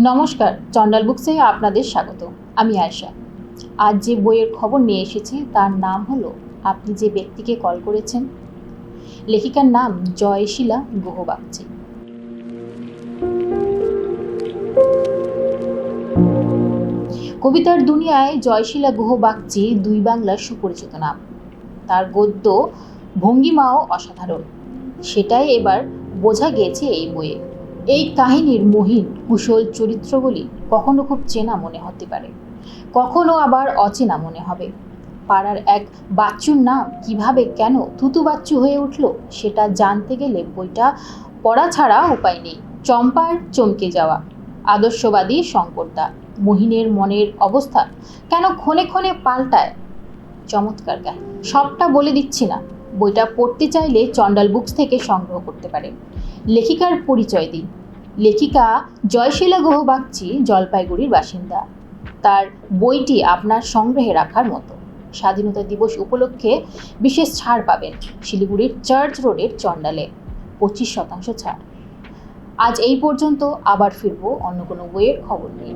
নমস্কার, চন্ডাল বুকসে আপনাদের স্বাগত। আমি আয়শা। আজ যে বইয়ের খবর নিয়ে এসেছি, তার নাম হলো, আপনি যে ব্যক্তিকে কল করেছেন, লেখিকার নাম জয়শীলা গুহবাগচি। কবিতার দুনিয়ায় জয়শীলা গুহবাগচি দুই বাংলার সুপরিচিত নাম। তার গদ্য, ভঙ্গিমাও অসাধারণ। সেটাই এবার বোঝা গিয়েছে এই বইয়ে। এই কাহিনীর মহিন, কুশল চরিত্রগুলি কখনো খুব চেনা মনে হতে পারে। কখনো আবার অচেনা মনে হবে। পাড়ার এক বাচ্চুর নাম কীভাবে কেন থুতু বাচ্চু হয়ে উঠল সেটা জানতে গেলে বইটা পড়া ছাড়া উপায় নেই। চম্পার চমকে যাওয়া। আদর্শবাদী শঙ্করদা, মহিনের মনের অবস্থা কেন ক্ষণে ক্ষণে পাল্টায়। চমৎকার গান সবটা বলে দিচ্ছি না। বইটা পড়তে চাইলে চন্ডাল বুকস থেকে সংগ্রহ করতে পারেন লেখিকার পরিচয় দিন। লেখিকা জয়শীলা গুহবাগচি জলপাইগুড়ির বাসিন্দা। তার বইটি আপনার সংগ্রহে রাখার মতো। স্বাধীনতা দিবস উপলক্ষে বিশেষ ছাড় পাবেন শিলিগুড়ির চার্চ রোডের চন্ডালে পঁচিশ শতাংশ ছাড়। আজ এই পর্যন্ত আবার ফিরবো, অন্য কোনো বইয়ের খবর নিয়ে।